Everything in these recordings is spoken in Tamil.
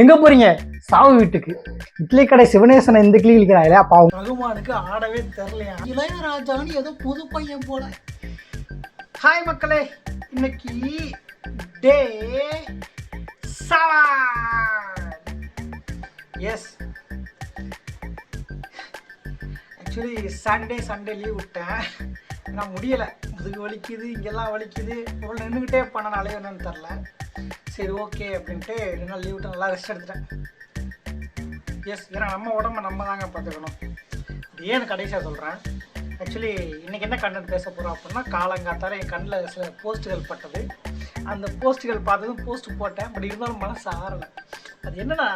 எங்கே போகிறீங்க சாவு வீட்டுக்கு. இட்லி கடை சிவனேசனை இந்த கிளி இழிக்கிறாங்களே பாவம். ரகுமானுக்கு ஆடவே தெரிலையா இளையராஜான்னு ஏதோ புது பையன் போல. ஹாய் மக்களே இன்னைக்கு day seven yes actually Sunday Sunday leave விட்டேன். நான் முடியலை. முதுகு வலிக்குது இங்கெல்லாம் வலிக்குது. ஒரு நின்றுக்கிட்டே பண்ணனாலே என்னன்னு தெரில சரி ஓகே அப்படின்ட்டு ரெண்டு நாள் லீவ் விட்டு நல்லா ரெஸ்ட் எடுத்துட்டேன். எஸ் ஏன்னா நம்ம உடம்ப நம்ம தாங்க பார்த்துக்கணும். இது ஏன்னு கடைசியாக சொல்கிறேன் ஆக்சுவலி இன்றைக்கி என்ன கண்டென்ட் பேச போகிறோம் அப்படின்னா காலங்காத்தால என் கண்ணில் சில போஸ்ட்டுகள் பட்டது. அந்த போஸ்ட்டுகள் பார்த்ததும் போஸ்ட் போட்டேன் பட் இருந்தாலும் மனசு ஆறலை. அது என்னன்னா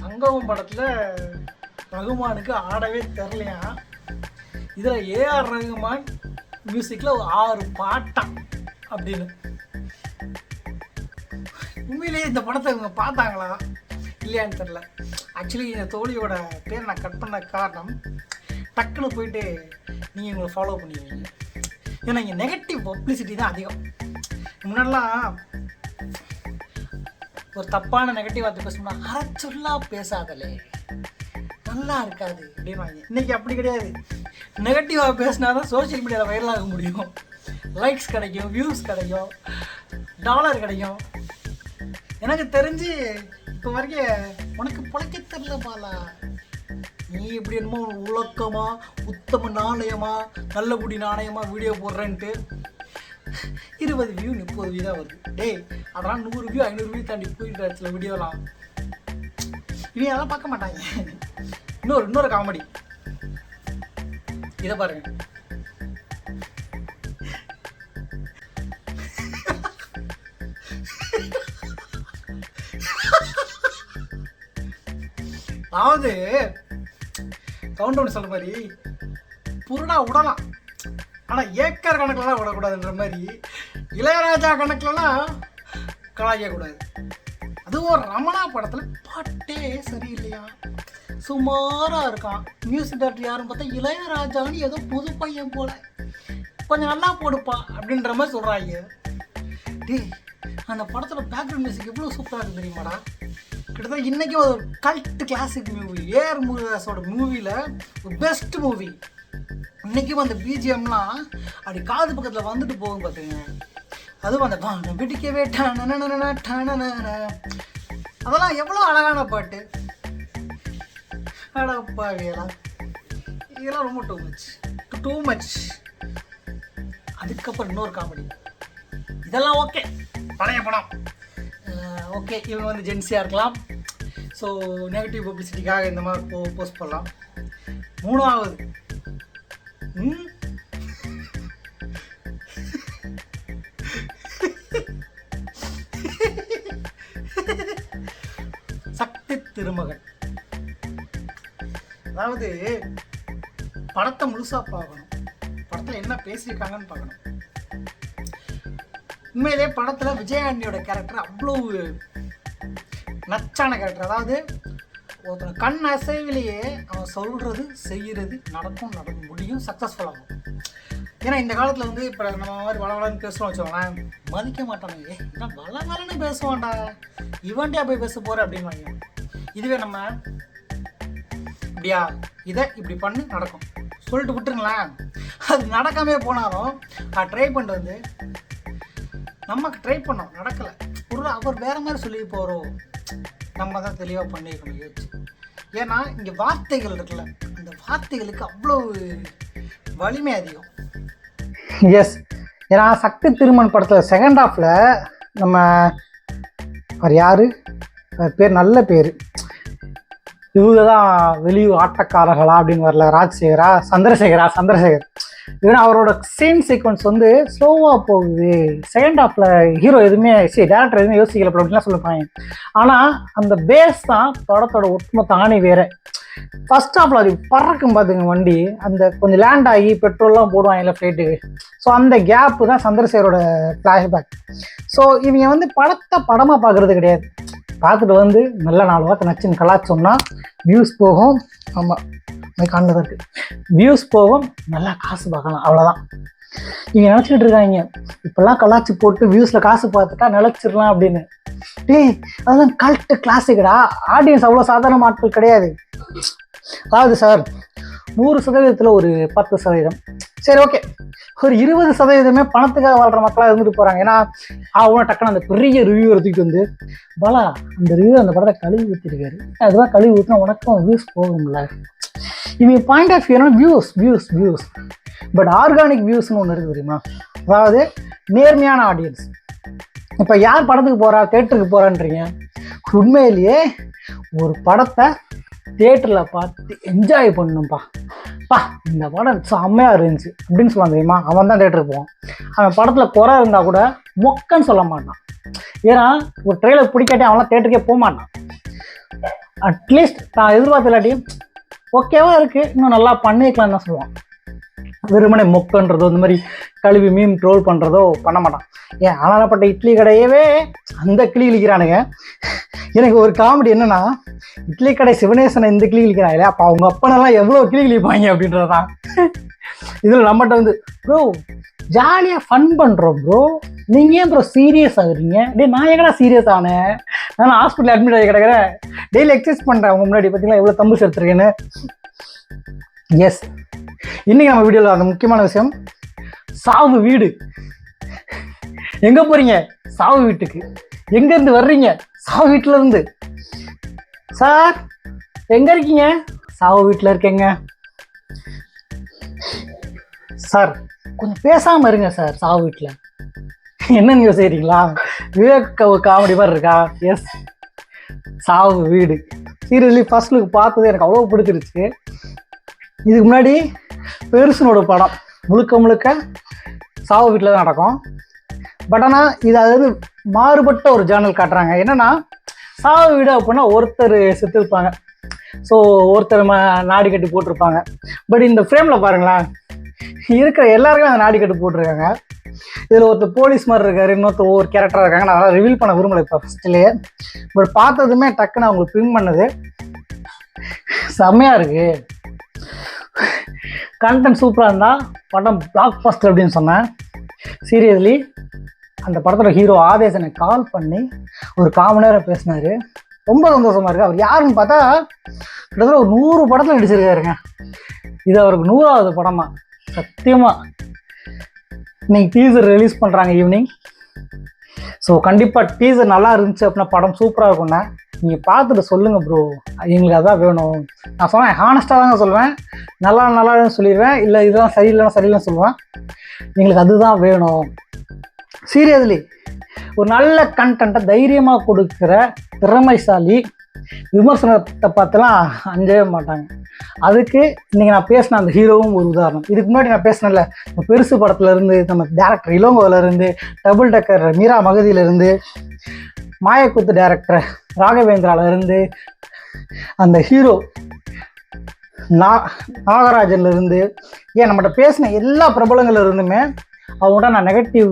சங்கமம் படத்தில் ரகுமானுக்கு ஆடவே தெரிலையா இதில் ஏஆர் ரகுமான் மியூசிக்கில் ஒரு ஆறு பாட்டான் அப்படின்னு. உண்மையிலேயே இந்த படத்தை இவங்க பார்த்தாங்களா? இல்லையான்னு தெரில ஆக்சுவலி இந்த தோழியோட பேர் நான் கட் பண்ண காரணம் டக்குன்னு போயிட்டு நீங்கள் உங்களை ஃபாலோ பண்ணிடுவீங்க. ஏன்னா இங்கே நெகட்டிவ் பப்ளிசிட்டி தான் அதிகம். முன்னாடிலாம் ஒரு தப்பான நெகட்டிவ் வார்த்தை பேசணும்னா அரைச்சொல்லா பேசாதலே. நல்லா இருக்காது. அப்படின்னு இன்னைக்கு அப்படி கிடையாது. நெகட்டிவாக பேசினா தான் சோஷியல் மீடியாவில் வைரலாக முடியும். லைக்ஸ் கிடைக்கும் வியூஸ் கிடைக்கும் டாலர் கிடைக்கும். எனக்கு தெரிஞ்சு இப்போ வரைக்கும் உனக்கு பிழைக்க தெரியல பாலா. நீ இப்படி என்னமோ உலக்கமா உத்தம நாணயமா நல்லபடி நாணயமா வீடியோ போடுறேன்ட்டு. இருபது வியூ முப்பது வியூ தான் வருது. டேய் அதெல்லாம் நூறு வியூ ஐநூறு வியூ தாண்டி போயிட்டு சில வீடியோலாம் இனி அதெல்லாம் பார்க்க மாட்டாங்க. இன்னொரு இன்னொரு காமெடி இதை பாருங்க. அதாவது கவுண்டவுன் சொல்ல மாதிரி புருடா விடலாம். ஆனால் ஏக்கர் கணக்கிலலாம் விடக்கூடாதுன்ற மாதிரி இளையராஜா கணக்கிலலாம் கலாய்க்கக்கூடாது. அதுவும் ரமணா படத்தில் பாட்டே சரியில்லையா? சுமாராக இருக்கான். மியூசிக் டேரக்டர் யாருன்னு பார்த்தா இளையராஜான்னு ஏதோ புது பையன் போல. கொஞ்சம் நல்லா போடுப்பா அப்படின்ற மாதிரி சொல்கிறாங்க டேய் அந்த படத்தில் பேக்ரவுண்ட் மியூசிக் எவ்வளோ சூப்பராக இருக்கு தெரியுமாடா? கிட்டத்தட்ட இன்றைக்கும் ஒரு cult classic movie A R முருகதாஸோட மூவியில் பெஸ்ட் மூவி இன்றைக்கும் அந்த பிஜிஎம்லாம் அப்படி காது பக்கத்தில் வந்துட்டு போகும் பார்த்துங்க அதுவும் அந்த பாண்டம் பிடிக்கவே அதெல்லாம் எவ்வளோ அழகான பாட்டு. அடப்பாவியலா இதெல்லாம். ரொம்ப டூ மச் டூ மச் அதுக்கப்புறம் இன்னொரு காமெடி இதெல்லாம் ஓகே பழைய படம். ஓகே இவங்க வந்து ஜென்சியாக இருக்கலாம். ஸோ நெகட்டிவ் பப்ளிசிட்டிக்காக இந்த மாதிரி போ போஸ்ட் பண்ணலாம் மூணாவது. ம்? சக்தி திருமகன். அதாவது படத்தை முழுசாக பார்க்கணும். படத்தில் என்ன பேசியிருக்காங்கன்னு பார்க்கணும். உண்மையிலே படத்தில் விஜயகாண்டியோட கேரக்டர் அவ்வளோ நச்சான கேரக்டர் அதாவது ஒருத்தன் கண் அசைவிலேயே அவன் சொல்கிறது செய்கிறது நடக்கும் நடக்க முடியும் சக்ஸஸ்ஃபுல் ஆகும். ஏன்னா இந்த காலத்தில் வந்து இப்போ நம்ம மாதிரி வள வளன்னு பேசுகிறோம் வச்சுக்கோங்களேன் மதிக்க மாட்டானுங்க ஏன்னா வள வளன்னு பேசுவான்டா? இவன்டியா போய் பேச போகிற அப்படின்னு இதுவே நம்ம இப்படியா இதை இப்படி பண்ணு நடக்கும். சொல்லிட்டு விட்டுருங்களேன். அது நடக்காமே போனாலும் நான் ட்ரை பண்ணிட்டு வந்து நமக்கு ட்ரை பண்ணோம் நடக்கலை. ஒரு அவர் வேற மாதிரி சொல்லி போகிறோம் நம்ம தான் தெளிவாக பண்ணியிருக்கணும் யோசிச்சு. ஏன்னா இங்கே வார்த்தைகள் இருக்குல்ல அந்த வார்த்தைகளுக்கு அவ்வளோ வலிமை அதிகம். எஸ் ஏன்னா சக்தி திருமன் படத்தில் செகண்ட் ஹாஃபில் நம்ம அவர் யார்? அவர் பேர் நல்ல பேர். இவங்க தான் வெளியூர் ஆட்டக்காரர்களா அப்படின்னு வரல ராஜசேகரா? சந்திரசேகரா? சந்திரசேகர். ஏன்னா அவரோட சீன் சீக்வன்ஸ் வந்து ஸ்லோவாக போகுது. செகண்ட் ஹாஃபில் ஹீரோ எதுவுமே சரி டேரக்டர் எதுவுமே யோசிக்கல அப்படின்லாம் சொல்லிப்பாங்க ஆனால் அந்த பேஸ் தான் படத்தோட ஒட்டுமொத்த ஆணி வேற. ஃபர்ஸ்ட் ஹாஃபில் அது பறக்கும் பார்த்துங்க வண்டி. அந்த கொஞ்சம் லேண்ட் ஆகி பெட்ரோல்லாம் போடுவாங்க இல்லை ஃப்ளைட்டுக்கு ஸோ அந்த கேப்பு தான் சந்திரசேகரோட ஃப்ளாஷ்பேக் ஸோ இவங்க வந்து படத்தை படமாக பார்க்குறது கிடையாது. பார்த்துட்டு வந்து நல்ல நாலு வாக்கு நச்சுன்னு கலாச்சோம்னா வியூஸ் போகும். ஆமாம் காண்டதாக இருக்குது வியூஸ் போகும் நல்லா காசு பார்க்கலாம் அவ்வளோதான் நீங்கள் நினச்சிக்கிட்டு இருக்காங்க இப்போல்லாம் கலாச்சி போட்டு வியூஸில் காசு பார்த்துட்டா நிலச்சிடலாம் அப்படின்னு. டேய் அதெல்லாம் கல்ட்டு கிளாஸிக்கடா ஆடியன்ஸ் அவ்வளோ சாதாரண ஆட்கள் கிடையாது. அதாவது சார் நூறு சதவீதத்தில் ஒரு பத்து சதவீதம். சரி ஓகே ஒரு இருபது சதவீதமே பணத்துக்காக வாழ்கிற மக்களாக இருந்துட்டு போகிறாங்க ஏன்னா அவனை டக்குன்னு அந்த பெரிய ரிவ்யூ எடுத்துக்கிட்டு வந்து பாலா அந்த ரிவ்யூ அந்த படத்தை கழுவி ஊற்றிருக்காரு அதுதான் கழுவி ஊற்றினா உனக்கும் வியூஸ் போகும்ல. இவங்க point of வியூனா views views views but organic வியூஸ்னு ஒன்று இருக்குது தெரியுமா? அதாவது நேர்மையான ஆடியன்ஸ் இப்போ யார் படத்துக்கு போகிறா தேட்டருக்கு போகிறான்றீங்க உண்மையிலேயே ஒரு படத்தை தேட்டரில் பார்த்து என்ஜாய் பண்ணணும்ப்பா பா இந்த படம் செம்மையாக இருந்துச்சு. அப்படின்னு சொல்லுவான் தெரியுமா? அவன் தான் தேட்டருக்கு போவான். அவன் படத்தில் குறை இருந்தால் கூட மொக்கன்னு சொல்ல மாட்டான். ஏன்னா ஒரு ட்ரெயிலர் பிடிக்காட்டி அவன்லாம் தேட்டருக்கே போக மாட்டான். அட்லீஸ்ட் நான் எதிர்பார்த்த இல்லாட்டி ஓகேவா இருக்குது இன்னும் நல்லா பண்ணிக்கலாம்னு தான் சொல்லுவான். வெறுமனை மொக்கன்றதோ இந்த மாதிரி கழுவி மீன் ட்ரோல் பண்ணுறதோ பண்ண மாட்டான். ஏன் ஆனாலப்பட்ட இட்லி கடையவே அந்த கிளி இழிக்கிறானுங்க எனக்கு ஒரு காமெடி என்னென்னா இட்லி கடை சிவனேசனை இந்த கிளி இழிக்கிறாங்களே அப்போ அவங்க அப்பனெல்லாம் எவ்வளோ கிளி அப்படின்றது அப்படின்றதான். இதில் நம்மகிட்ட வந்து ப்ரோ ஜாலியாக ஃபன் பண்ணுறோம் ப்ரோ நீங்கள் ஏன் ப்ரோ சீரியஸ் ஆகுறீங்க? டேய் நான் எங்கடா சீரியஸ் ஆனேன் நான் ஹாஸ்பிட்டல் அட்மிட் ஆகி கிடக்கிறேன். டெய்லி எக்ஸசைஸ் பண்ணுறேன் அவங்க முன்னாடி பார்த்தீங்களா எவ்வளோ தம்பு சேர்த்துருக்கேன்னு எஸ் இன்னைக்கு நம்ம வீடியோவில் அந்த முக்கியமான விஷயம் சாவு வீடு. எங்கே போகிறீங்க சாவு வீட்டுக்கு. எங்கேருந்து வர்றீங்க? சாவு வீட்டில் இருந்து. சார் எங்கே இருக்கீங்க? சாவு வீட்டில் இருக்கேங்க. சார் கொஞ்சம் பேசாமல் இருங்க சார் சாவு வீட்டில் என்ன நீங்கள் செய்கிறீங்களா விவேக் காமெடி மாதிரி இருக்கா? எஸ் சாவு வீடு. சீரியஸ்லி ஃபர்ஸ்ட் லுக் பார்த்தது எனக்கு அவ்வளோ பிடிச்சிருச்சு. இதுக்கு முன்னாடி பெருசனோட படம் முழுக்க முழுக்க சாவு வீட்டில் தான் நடக்கும். பட் ஆனால் இது அதாவது மாறுபட்ட ஒரு ஜேர்னல் காட்டுறாங்க. என்னன்னா சாவு வீடு அப்படின்னா ஒருத்தர் செத்துருப்பாங்க. ஸோ ஒருத்தர் ம நாடி கட்டி போட்டிருப்பாங்க. பட் இந்த ஃப்ரேமில் பாருங்களேன் இருக்கிற எல்லாருக்குமே அந்த நாடி கட்டு போட்டிருக்காங்க. இதில் ஒருத்தர் போலீஸ் மாதிரி இருக்காரு இன்னொருத்தர் ஒவ்வொரு கேரக்டராக இருக்காங்க. நான் அதெல்லாம் ரிவீல் பண்ண விரும்பலை இப்போ ஃபஸ்ட்லேயே பட் பார்த்ததுமே டக்குன்னு அவங்களுக்கு பின் பண்ணது. செம்மையாக இருக்குது கண்டென்ட் சூப்பராக இருந்தால் படம் பிளாக் பாஸ்டர் அப்படின்னு சொன்னேன். சீரியஸ்லி அந்த படத்தோட ஹீரோ ஆதேஷ் எனக்கு கால் பண்ணி ஒரு காமன் நேரம் பேசினார். ரொம்ப சந்தோஷமாக இருக்கு. அவர் யாருன்னு பார்த்தா கிட்டத்தட்ட ஒரு நூறு படத்தில் நடிச்சிருக்காருங்க. இது அவருக்கு நூறாவது படமா? சத்தியமாக இன்னைக்கு டீசர் ரிலீஸ் பண்ணுறாங்க ஈவினிங் ஸோ கண்டிப்பாக டீசர் நல்லா இருந்துச்சு அப்படின்னா படம் சூப்பராக இருக்கும்னா நீங்கள் பார்த்துட்டு சொல்லுங்கள் ப்ரோ எங்களுக்கு அதான் வேணும். நான் சொன்னேன் ஹானஸ்ட்டாக தாங்க சொல்லுவேன். நல்லா நல்லா சொல்லிடுவேன். இல்லை இதெல்லாம் சரியில்லைன்னா சரியில்லைன்னு சொல்லுவேன். எங்களுக்கு அதுதான் வேணும். சீரியஸ்லி ஒரு நல்ல கண்டென்ட்டை தைரியமாக கொடுக்குற திறமைசாலி விமர்சனத்தை பார்த்துலாம் அஞ்சவே மாட்டாங்க. அதுக்கு இன்றைக்கி நான் பேசின அந்த ஹீரோவும் ஒரு உதாரணம். இதுக்கு முன்னாடி நான் பேசினேன்ல பெருசு படத்துலேருந்து நம்ம டேரக்டர் இளங்கோவிலேருந்து டபுள் டக்கர் மீரா மகதியிலேருந்து மாயக்கூத்து மாயக்குத்து டேரக்டர் ராகவேந்திராவிலேருந்து அந்த ஹீரோ நா நாகராஜன்லேருந்து ஏன் நம்மகிட்ட பேசின எல்லா பிரபலங்கள்ல இருந்துமே அவங்கள்ட்ட நான் நெகட்டிவ்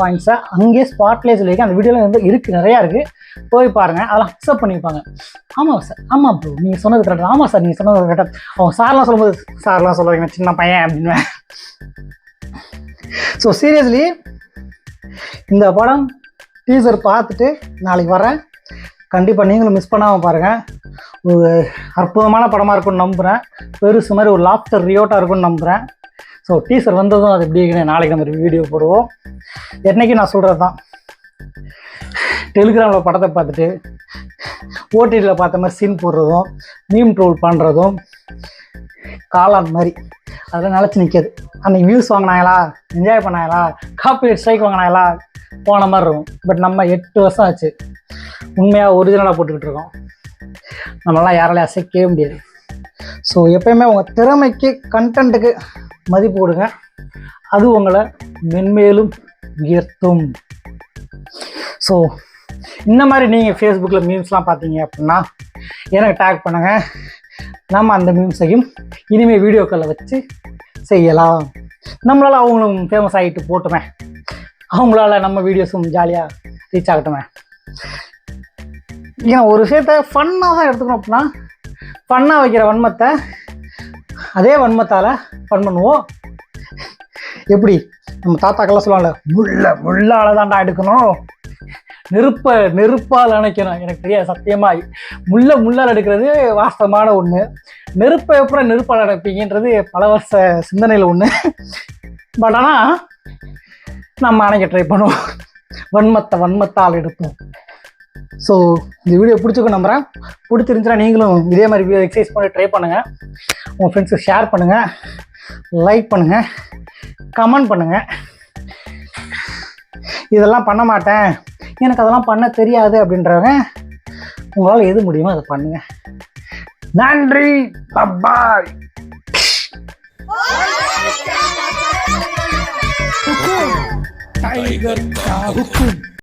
பாயிண்ட்ஸை அங்கேயே ஸ்பாட்லேயே சொல்லியிருக்கேன் அந்த வீடியோவில் வந்து இருக்குது நிறையா இருக்குது போய் பாருங்கள் அதெல்லாம் அக்செப்ட் பண்ணிப்பாங்க. ஆமாம் சார் ஆமாம் ப்ரோ நீங்கள் சொன்னது கரெக்டாக ஆமாம் சார் நீங்கள் சொன்னது கரெக்டாக அவங்க சார்லாம் சொல்லும்போது சார்லாம் சொல்லுவாங்க சின்ன பையன் அப்படின்னு ஸோ சீரியஸ்லி இந்த படம் டீசர் பார்த்துட்டு நாளைக்கு வரேன் கண்டிப்பாக நீங்களும் மிஸ் பண்ணாமல் பாருங்கள் ஒரு அற்புதமான படமாக இருக்கும்னு நம்புகிறேன் பெருசு மாதிரி ஒரு லாப்டர் ரியோட்டாக இருக்கும்னு நம்புகிறேன் ஸோ டீசர் வந்ததும் அது எப்படி இருக்குன்னு நாளைக்கு நம்ம வீடியோ போடுவோம். என்னைக்கு நான் சொல்கிறது தான் டெலிகிராமில் படத்தை பார்த்துட்டு ஓடிடியில் பார்த்த மாதிரி சீன் போடுறதும் மீம் ட்ரோல் பண்ணுறதும் காளான் மாதிரி. அதெல்லாம் நிலச்சி நிற்காது அன்றைக்கி வியூஸ் வாங்கினாங்களா? என்ஜாய் பண்ணாங்களா? காப்பி ஸ்ட்ரைக் வாங்கினாங்களா? போன மாதிரி இருக்கும். பட் நம்ம எட்டு வருஷம் ஆச்சு. உண்மையாக ஒரிஜினலாக போட்டுக்கிட்டு இருக்கோம். நம்மளாம் யாராலையும் அசைக்கவே முடியாது. ஸோ எப்பயுமே உங்கள் திறமைக்கு கண்டென்ட்டுக்கு மதிப்பு கொடுங்க. அது உங்களை மென்மேலும் உயர்த்தும். ஸோ இந்த மாதிரி நீங்கள் ஃபேஸ்புக்கில் மீம்ஸ்லாம் பார்த்தீங்க அப்படின்னா எனக்கு டேக் பண்ணுங்கள் நம்ம அந்த மீம்ஸையும் இனிமேல் வீடியோக்களில் வச்சு செய்யலாம். நம்மளால் அவங்களும் ஃபேமஸ் ஆகிட்டு போட்டுமே. அவங்களால நம்ம வீடியோஸும் ஜாலியாக ரீச் ஆகட்டுமே. ஏன்னா ஒரு விஷயத்த ஃபன்னாக தான் எடுத்துக்கணும் அப்படின்னா ஃபன்னாக வைக்கிற வன்மத்தை அதே வன்மத்தால் ஃபன் பண்ணுவோம். எப்படி? நம்ம தாத்தாக்கெல்லாம் சொல்லுவாங்கல்ல முள்ள முள்ளால தான்டா எடுக்கணும். நெருப்பை நெருப்பால் அணைக்கணும். எனக்கு தெரியாது சத்தியமா. முள்ள முள்ளால் எடுக்கிறது வாஸ்தவமான ஒன்று நெருப்பை எப்படி நெருப்பால் அடைப்பீங்கன்றது பல வருஷ சிந்தனையில் ஒன்று பட் ஆனால் நம்ம அணைக்க ட்ரை பண்ணுவோம். வன்மத்தை வன்மத்தால் எடுப்போம். ஸோ இந்த வீடியோ பிடிச்சிக்கும் நம்புறேன். பிடிச்சிருந்துச்சுன்னா நீங்களும் இதே மாதிரி எக்ஸசைஸ் பண்ணி ட்ரை பண்ணுங்கள் உங்கள் ஃப்ரெண்ட்ஸுக்கு ஷேர் பண்ணுங்கள் லைக் பண்ணுங்கள் கமெண்ட் பண்ணுங்கள் இதெல்லாம் பண்ண மாட்டேன். எனக்கு அதெல்லாம் பண்ண தெரியாது அப்படின்றவங்க உங்களால் எது முடியுமோ அதை பண்ணுங்கள் நன்றி. பப்பாய் டைகர்